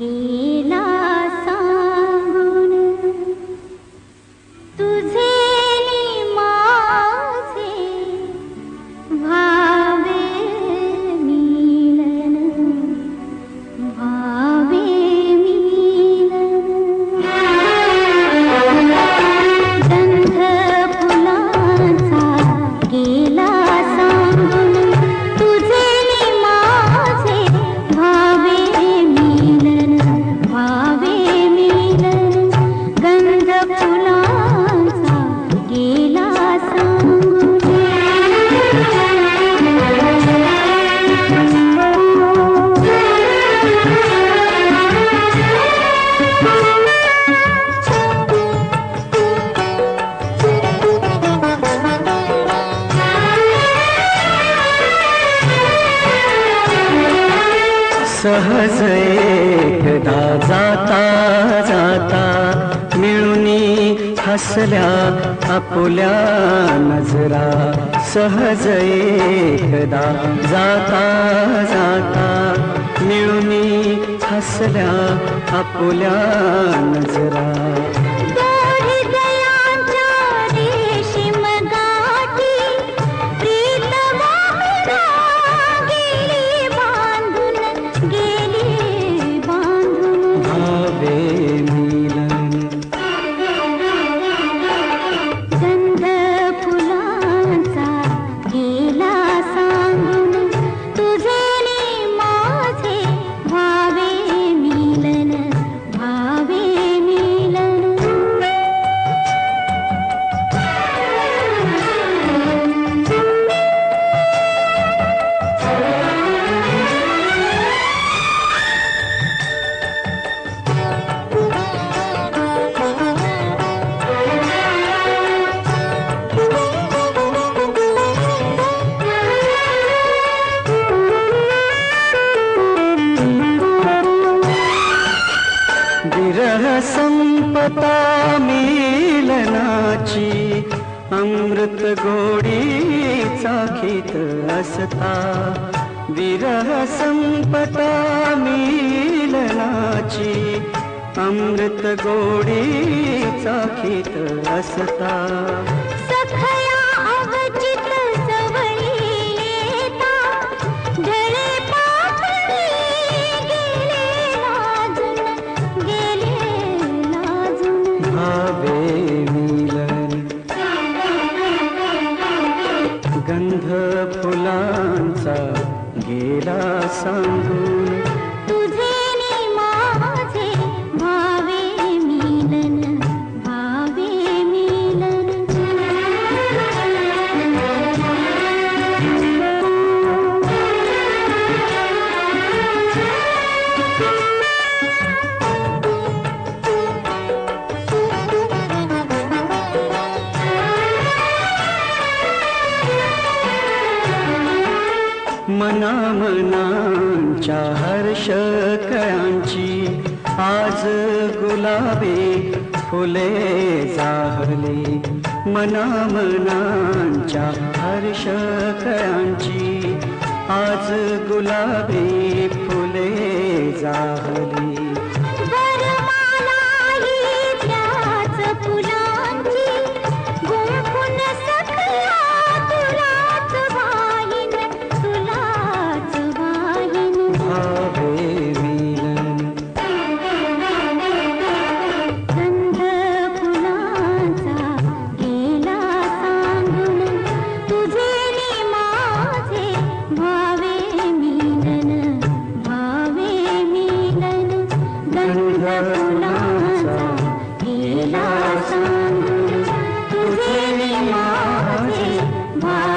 गेला सहज एकदा जाता जाता मिळुनी हसल्या आपुल्या नजरा. सहज एकदा जाता जाता मिळुनी हसल्या आपुल्या नजरा. विरह संपता मिलनाची अमृत गोडी चाखीत असता. विरह संपता मिलनाची अमृत गोडी चाखीत असता. गंध फुलांचा गेला सांगून. मनांच्या हर्षकळांची आज गुलाबी फुले जाहली मना मनांच्या हर्ष आज गुलाबी फुले जाहली my